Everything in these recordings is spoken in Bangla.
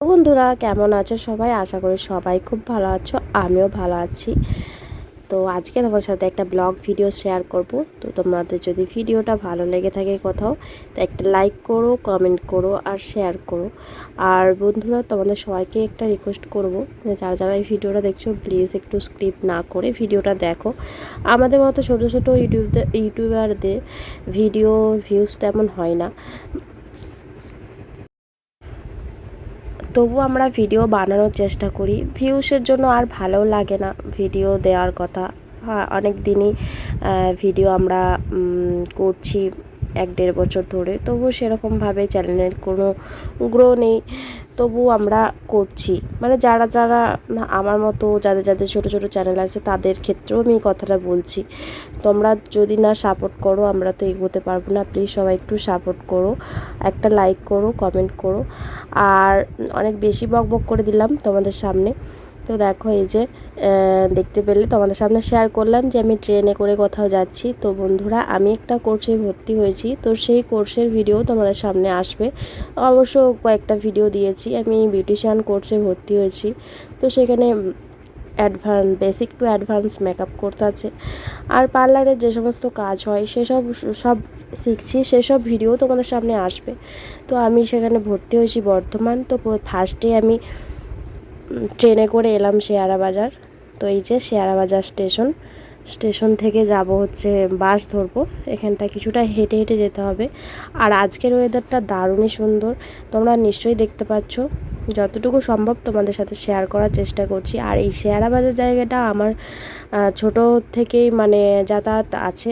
বন্ধুরা, কেমন আছো সবাই? আশা করি সবাই খুব ভালো আছো, আমিও ভালো আছি। তো আজকে তোমার সাথে একটা ব্লগ ভিডিও শেয়ার করব। তো তোমাদের যদি ভিডিওটা ভালো লেগে থাকে কোথাও, তো একটা লাইক করো, কমেন্ট করো আর শেয়ার করো। আর বন্ধুরা, তোমাদের সবাইকে একটা রিকোয়েস্ট করব যারা যারা এই ভিডিওটা দেখছ প্লিজ একটু স্ক্রিপ না করে ভিডিওটা দেখো। আমাদের মতো ছোটো ছোটো ইউটিউব ইউটিউবারদের ভিডিও ভিউজ তেমন হয় না। তবু আমরা ভিডিও বানানোর চেষ্টা করি। ভিউসের জন্য আর ভালো লাগে না ভিডিও দেওয়ার কথা। হ্যাঁ অনেক দিনই ভিডিও আমরা করছি। এক দেড় বছর ধরে। তবু সেরকমভাবে চ্যানেলের কোনো গ্রো নেই। তবু আমরা করছি। মানে যারা যারা আমার মতো, যাদের যাদের ছোট ছোট চ্যানেল আছে, তাদের ক্ষেত্রেও আমি কথাটা বলছি। তোমরা যদি না সাপোর্ট করো, আমরা তো এগোতে পারব না। প্লিজ সবাই একটু সাপোর্ট করো। একটা লাইক করো কমেন্ট করো। আর অনেক বেশি বক বক করে দিলাম তোমাদের সামনে। তো দেখো এই যে দেখতে পেলে তোমাদের সামনে শেয়ার করলাম যে আমি ট্রেনে করে কোথাও যাচ্ছি। তো বন্ধুরা, আমি একটা কোর্সে ভর্তি হয়েছি। তো সেই কোর্সের ভিডিও তোমাদের সামনে আসবে। অবশ্য কয়েকটা ভিডিও দিয়েছি। আমি বিউটিশিয়ান কোর্সে ভর্তি হয়েছি। তো সেখানে advance basic to advance makeup course আছে। আর পার্লারে যে সমস্ত কাজ হয়, সেসব, সব শিখছি, সেসব ভিডিও তোমাদের সামনে আসবে। তো আমি সেখানে ভর্তি হয়েছি বর্ধমান। তো ফার্স্টে আমি ট্রেনে করে এলাম শেয়ারা বাজার। তো এই যে শেয়ারা বাজার স্টেশন। স্টেশন থেকে যাব হচ্ছে বাস ধরবো। এখানটা কিছুটা হেঁটে হেঁটে যেতে হবে। আর আজকের ওয়েদারটা দারুণই সুন্দর। তোমরা নিশ্চয়ই দেখতে পাচ্ছ। যতটুকু সম্ভব তোমাদের সাথে শেয়ার করার চেষ্টা করছি। আর এই শেয়ারা বাজার জায়গাটা আমার ছোট থেকেই মানে যাতায়াত আছে।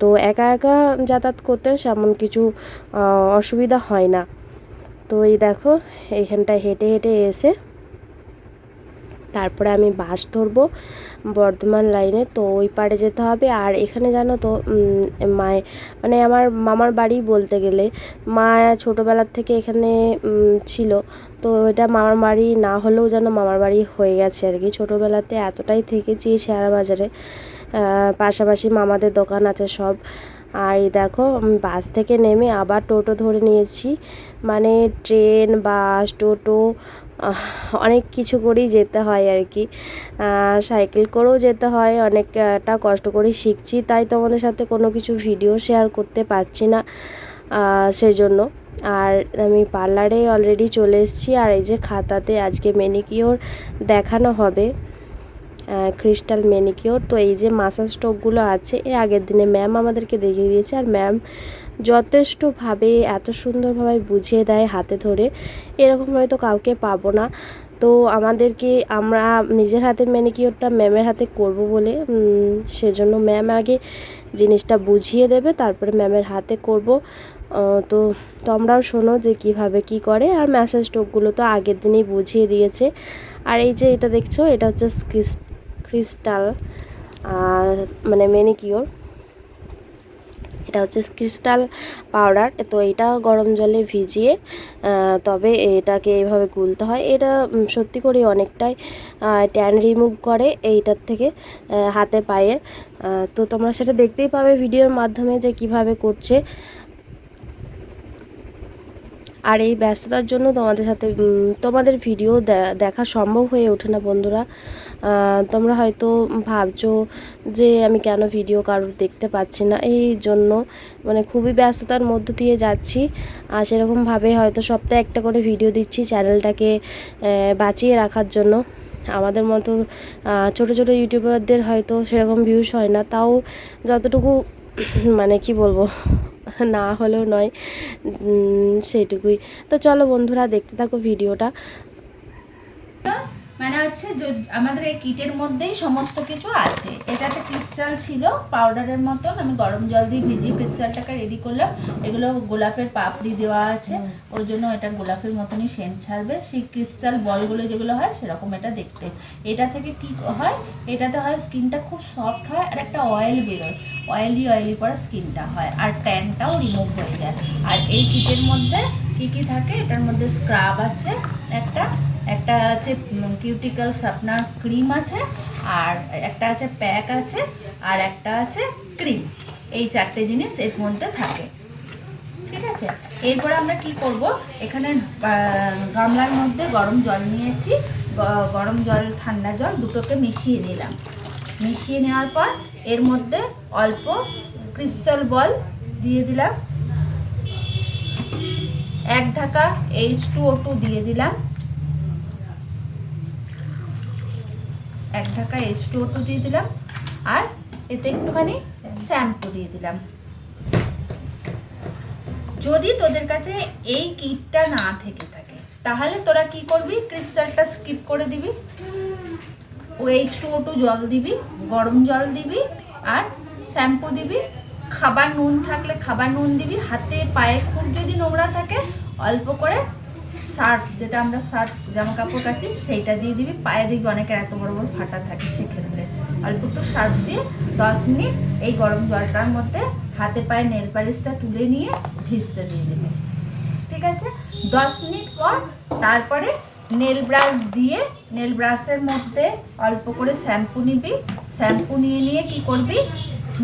তো একা একা যাতায়াত করতে সেমন কিছু অসুবিধা হয় না। তো এই দেখো এইখানটায় হেঁটে হেঁটে এসে তারপরে আমি বাস ধরবো বর্ধমান লাইনে। তো ওই পাড়ে যেতে হবে। আর এখানে জানো তো মায়ে মানে আমার মামার বাড়ি বলতে গেলে, মা ছোটোবেলার থেকে এখানে ছিল। তো এটা মামার বাড়ি না হলেও যেন মামার বাড়ি হয়ে গেছে আর কি। ছোটোবেলাতে এতটাই থেকেছি শেয়ার বাজারে পাশাপাশি মামাদের দোকান আছে সব। আর দেখো বাস থেকে নেমে আবার টোটো ধরে নিয়েছি। মানে ট্রেন, বাস, টোটো অনেক কিছু করেই যেতে হয় আর কি। সাইকেল করেও যেতে হয়, অনেকটা কষ্ট করে শিখছি, তাই তোমাদের সাথে কোনো কিছু ভিডিও শেয়ার করতে পারছি না সেজন্য। আর আমি পার্লারে অলরেডি চলে এসেছি, আর এই যে খাতাতে আজকে মেনিকিওর দেখানো হবে ক্রিস্টাল মেনিকিওর তো এই যে মাসাজ স্টোকগুলো আছে, এর আগের দিনে ম্যাম আমাদেরকে দেখিয়ে দিয়েছে, আর ম্যাম যথেষ্টভাবে, এত সুন্দরভাবে বুঝিয়ে দেয় হাতে ধরে। এরকম হয়তো কাউকে পাবো না। তো আমাদেরকে আমরা নিজের হাতের ম্যানিকিওরটা ম্যামের হাতে করব বলে সেজন্য ম্যাম আগে জিনিসটা বুঝিয়ে দেবে, তারপরে ম্যামের হাতে করব। তো তোমরাও শোনো যে কীভাবে কি করে। আর ম্যাসাজ টোকগুলো তো আগের দিনেই বুঝিয়ে দিয়েছে। আর এই যে এটা দেখছ, এটা হচ্ছে ক্রিস্টাল মানে মেনিকিওর এটা হচ্ছে ক্রিস্টাল পাউডার। তো এটা গরম জলে ভিজিয়ে তবে এটাকে এইভাবে গুলতে হয়। এটা সত্যি করে অনেকটাই ট্যান রিমুভ করে এইটার থেকে হাতে পায়ে। তো তোমরা সেটা দেখতেই পাবে ভিডিওর মাধ্যমে যে কীভাবে করছে। আর এই ব্যস্ততার জন্য তোমাদের সাথে তোমাদের ভিডিও দেখা সম্ভব হয়ে ওঠে না বন্ধুরা। তোমরা হয়তো ভাবছ যে আমি কেন ভিডিও কারোর দেখতে পাচ্ছি না। এই জন্য মানে খুবই ব্যস্ততার মধ্য দিয়ে যাচ্ছি। আর সেরকমভাবে হয়তো সপ্তাহে একটা করে ভিডিও দিচ্ছি চ্যানেলটাকে বাঁচিয়ে রাখার জন্য। আমাদের মতো ছোট ছোট ইউটিউবারদের হয়তো সেরকম ভিউস হয় না। তাও যতটুকু মানে কি বলব? না হলেও নয়। সেটুকুই তো চলো বন্ধুরা দেখতে থাকো ভিডিওটা। মানে হচ্ছে আমাদের এই কিটের মধ্যেই সমস্ত কিছু আছে। এটাতে ক্রিস্টাল ছিল পাউডারের মতন আমি গরম জল দিয়ে ভিজিয়ে ক্রিস্টালটাকে রেডি করলাম। এগুলো গোলাপের পাপড়ি দেওয়া আছে ওই জন্য এটা গোলাপের মতনই সেন্ট ছাড়বে। সেই ক্রিস্টাল বলগুলো যেগুলো হয় সেরকম এটা দেখতে। এটা থেকে কি হয় এটাতে হয় স্কিনটা খুব সফট হয় আর একটা অয়েল বেরোয়। অয়েলি অয়েলি পরে স্কিনটা হয় আর ট্যানটাও রিমুভ হয়ে যায়। আর এই কিটের মধ্যে কি কি থাকে এটার মধ্যে স্ক্রাব আছে একটা একটা আছে কিউটিক্যালস আপনার ক্রিম আছে, আর একটা আছে প্যাক আছে, আর একটা আছে ক্রিম এই চারটে জিনিস এর মধ্যে থাকে। ঠিক আছে? এরপরে আমরা কি করব? এখানে গামলার মধ্যে গরম জল নিয়েছি। গরম জল, ঠান্ডা জল দুটোকে মিশিয়ে নিলাম। মিশিয়ে নেওয়ার পর এর মধ্যে অল্প ক্রিস্টাল বল দিয়ে দিলাম। এক ঢাকা এইচ টু ও টু দিয়ে দিলাম। এক ঢাকা এইচ টু দিয়ে দিলাম আর এতে একটুখানি শ্যাম্পু দিয়ে দিলাম। যদি তোদের কাছে এই কিটটা না থেকে থাকে, তাহলে তোরা কি করবি? ক্রিস্টালটা স্কিপ করে দিবি। ও এইচ টু ও টু জল দিবি, গরম জল দিবি আর শ্যাম্পু দিবি। খাবার নুন থাকলে খাবার নুন দিবি। হাতে পায়ে খুব যদি নোংরা থাকে, অল্প করে শার্ট, যেটা আমরা শার্ট জামা কাপড় কাচি, সেইটা দিয়ে দিবি। পায়ে দেখবি অনেকের এত বড় বড় ফাটা থাকে সেক্ষেত্রে। অল্প একটু শার্ট দিয়ে দশ মিনিট এই গরম জলটার মধ্যে হাতে পায়ে নেল পালিশটা তুলে নিয়ে ভিজতে দিয়ে দিবি। ঠিক আছে? দশ মিনিট পর তারপরে নেল ব্রাশ দিয়ে, নেল ব্রাশের মধ্যে অল্প করে শ্যাম্পু নিবি। শ্যাম্পু নিয়ে নিয়ে কি করবি?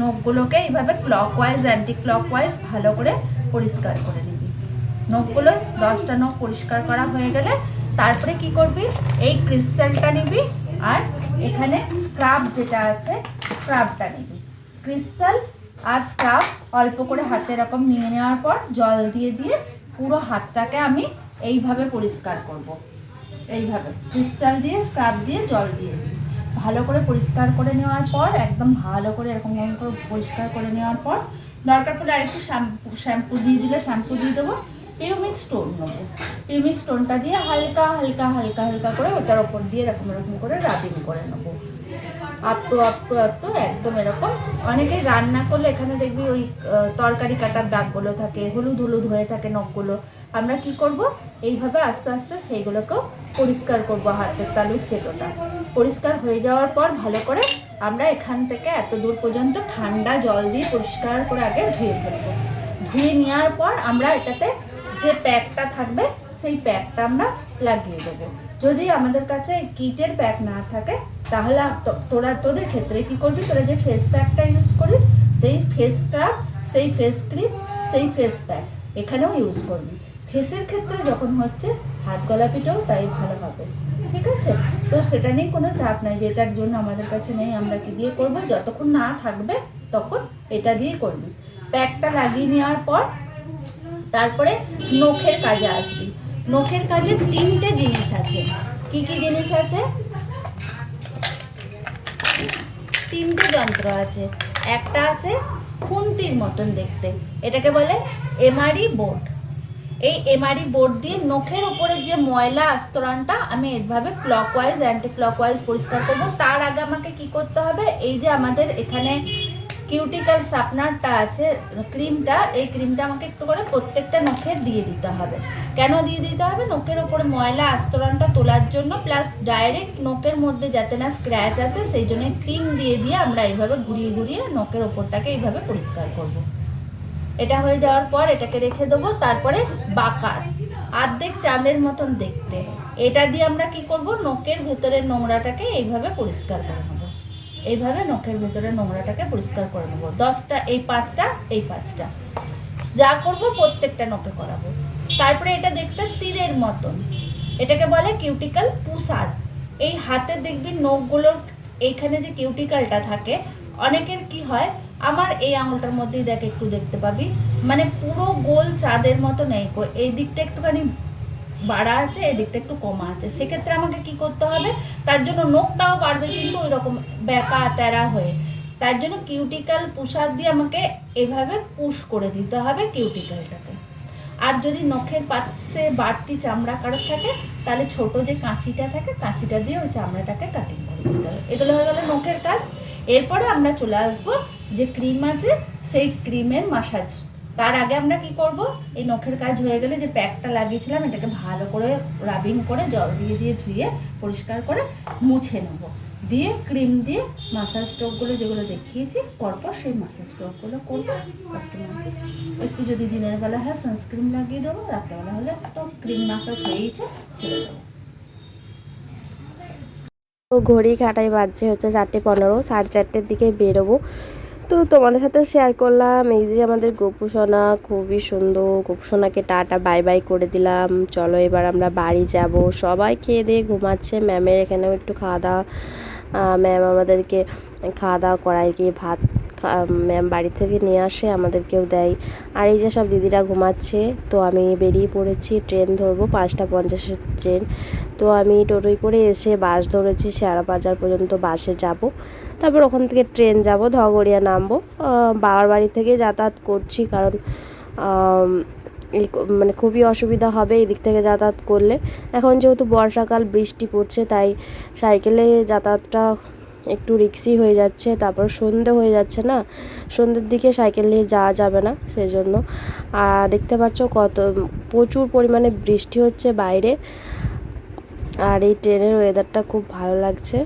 নখগুলোকে এইভাবে ক্লকওয়াইজ অ্যান্টি ক্লকওয়াইজ ভালো করে পরিষ্কার করে নিবি। নখগুলো দশটা নখ পরিষ্কার করা হয়ে গেলে তারপরে কি করবি? এই ক্রিস্টালটা নিবি আর এখানে স্ক্রাব যেটা আছে, স্ক্রাবটা নিবি। ক্রিস্টাল আর স্ক্রাব অল্প করে হাতে এরকম নিয়ে নেওয়ার পর জল দিয়ে দিয়ে পুরো হাতটাকে আমি এইভাবে পরিষ্কার করব। এইভাবে ক্রিস্টাল দিয়ে, স্ক্রাব দিয়ে জল দিয়ে দিই ভালো করে পরিষ্কার করে নেওয়ার পর, একদম ভালো করে এরকম করে পরিষ্কার করে নেওয়ার পর, দরকার পড়লে আরেকটু শ্যাম্পু শ্যাম্পু দিয়ে দিলে, শ্যাম্পু দিয়ে দেবো। পিউমিক স্টোন নেব। পিউমিক স্টোনটা দিয়ে হালকা হালকা হালকা হালকা করে ওটার ওপর দিয়ে এরকম এরকম করে রাবিং করে নেব। আপটু আপটু আপটু একদম এরকম। অনেকে রান্না করলে এখানে দেখবি ওই তরকারি কাটার দাগগুলো থাকে, হলুদ হলুদ হয়ে থাকে নখগুলো। আমরা কি করব? এইভাবে আস্তে আস্তে সেইগুলোকেও পরিষ্কার করব হাতের তালুর চেটোটা। পরিষ্কার হয়ে যাওয়ার পর ভালো করে আমরা এখান থেকে এত দূর পর্যন্ত ঠান্ডা জল দিয়ে পরিষ্কার করে আগে ধুয়ে ফেলব। ধুয়ে নেওয়ার পর আমরা এটাতে যে প্যাকটা থাকবে, সেই প্যাকটা আমরা লাগিয়ে দেবো। যদি আমাদের কাছে কিটের প্যাক না থাকে, তাহলে তোরা তোদের ক্ষেত্রে কি করবি? তোরা যে ফেস প্যাকটা ইউজ করিস, সেই ফেস স্ক্রাব সেই ফেস ক্রিম সেই ফেস প্যাক এখানেও ইউজ করবি। ফেসের ক্ষেত্রে যখন হচ্ছে, হাত গলা পিঠেও তাই ভালো হবে, ঠিক আছে? তো সেটা নিয়ে কোনো চাপ নাই যে এটার জন্য আমাদের কাছে নেই, আমরা কি দিয়ে করব? যতক্ষণ না থাকবে, তখন এটা দিয়ে করবি। প্যাকটা লাগিয়ে নেওয়ার পর তারপরে নখের কাজে আসবি। নখের কাজে তিনটে জিনিস আছে। কি কি জিনিস আছে? তিনটে যন্ত্র আছে। একটা আছে খুন্তির মতন দেখতে। এটাকে বলে এমআরই বোর্ড। এই এমআরই বোর্ড দিয়ে নখের উপরে যে ময়লা আস্তরণটা আমি এইভাবে ক্লকওয়াইজ অ্যান্টি ক্লকওয়াইজ পরিষ্কার করব, তার আগে আমাকে কি করতে হবে? এই যে আমাদের এখানে কিউটিক্যাল সাপনারটা আছে ক্রিমটা এই ক্রিমটা আমাকে একটু করে প্রত্যেকটা নখে দিয়ে দিতে হবে। কেন দিয়ে দিতে হবে? নখের ওপরে ময়লা আস্তরণটা তোলার জন্য প্লাস ডাইরেক্ট নখের মধ্যে যাতে না স্ক্র্যাচ আসে, সেই জন্য ক্রিম দিয়ে দিয়ে আমরা এইভাবে ঘুরিয়ে ঘুরিয়ে নখের ওপরটাকে এইভাবে পরিষ্কার করব। এটা হয়ে যাওয়ার পর এটাকে রেখে দেবো, তারপরে বাকার। আর্ধেক চাঁদের মতন দেখতে। এটা দিয়ে আমরা কি করব? নখের ভেতরের নোংরাটাকে এইভাবে পরিষ্কার করে নেব। এইভাবে নখের ভেতরে নোংরাটাকে পরিষ্কার করে নেব। দশটা, এই পাঁচটা এই পাঁচটা। যা করব প্রত্যেকটা নখে করাবো। তারপরে এটা দেখতে তীরের মতন। এটাকে বলে কিউটিক্যাল পুষার এই হাতে দেখবি নখগুলোর এইখানে যে কিউটিক্যালটা থাকে, অনেকের কি হয়, আমার এই আঙুলটার মধ্যেই দেখ, একটু দেখতে পাবি। মানে পুরো গোল চাঁদের মতো নেই। এই দিকটা একটুখানি বাড়া আছে, এদিকটা একটু কমা আছে। সেক্ষেত্রে আমাকে কি করতে হবে? তার জন্য নখটাও বাড়বে কিন্তু ওই রকম বেঁকা, তেরা হয়ে। তার জন্য কিউটিক্যাল পুষার দিয়ে আমাকে এভাবে পুশ করে দিতে হবে কিউটিক্যালটাকে আর যদি নখের পাশে বাড়তি চামড়া কারোর থাকে, তাহলে ছোট যে কাঁচিটা থাকে, কাঁচিটা দিয়ে ওই চামড়াটাকে কাটিং করে দিতে হবে। এগুলো হয়ে গেলো নখের কাজ। এরপরে আমরা চলে আসব যে ক্রিম আছে, সেই ক্রিমের মাসাজ তার আগে আমরা কি করব? এই নখের কাজ হয়ে গেলে যে প্যাকটা লাগিয়েছিলাম, এটাকে ভালো করে রাবিং করে জল দিয়ে দিয়ে ধুয়ে পরিষ্কার করে মুছে নেব। দিয়ে ক্রিম দিয়ে মাসাজ স্টোকগুলো যেগুলো দেখিয়েছি, পরপর সেই মাসাজ স্টোকগুলো করব কাস্টমারকে একটু যদি দিনের বেলা হয় সানস্ক্রিন লাগিয়ে দেবো, রাত্রেবেলা হলে তো ক্রিম মাসাজ হয়েইছে, ছেড়ে দেবো। ঘড়ি কাটাই বাজছে হচ্ছে চারটে পনেরো, সাড়ে চারটের দিকে বেরোবো। তো তোমাদের সাথে শেয়ার করলাম। এই যে আমাদের গোপুসোনা খুবই সুন্দর। গোপুসোনাকে টাটা বাই বাই করে দিলাম। চলো এবার আমরা বাড়ি যাব। সবাই খেয়ে দিয়ে ঘুমাচ্ছে। ম্যামের এখানেও একটু খাওয়া দাওয়া। ম্যাম আমাদেরকে খাওয়া দাওয়া করায়, গিয়ে ভাত ম্যাম বাড়ি থেকে নিয়ে আসে, আমাদেরকেও দেয়। আর এই যে সব দিদিরা ঘুমাচ্ছে, তো আমি বেরিয়ে পড়েছি, ট্রেন ধরবো, পাঁচটা পঞ্চাশের ট্রেন। তো আমি টোটোই করে এসে বাস ধরেছি, শেয়ারা বাজার পর্যন্ত বাসে যাব। তারপর ওখান থেকে ট্রেন যাব, ধগড়িয়া নামবো। বাবার বাড়ি থেকে যাতায়াত করছি, কারণ মানে খুবই অসুবিধা হবে এই দিক থেকে যাতায়াত করলে। এখন যেহেতু বর্ষাকাল, বৃষ্টি পড়ছে, তাই সাইকেলে যাতায়াতটা একটু রিক্সি হয়ে যাচ্ছে, তারপর সন্ধে হয়ে যাচ্ছে না। সন্ধ্যের দিকে সাইকেল নিয়ে যাওয়া যাবে না সেজন্য। আর দেখতে পাচ্ছ কত, প্রচুর পরিমাণে বৃষ্টি হচ্ছে বাইরে। আর এই ট্রেনের ওয়েদারটা খুব ভালো লাগছে।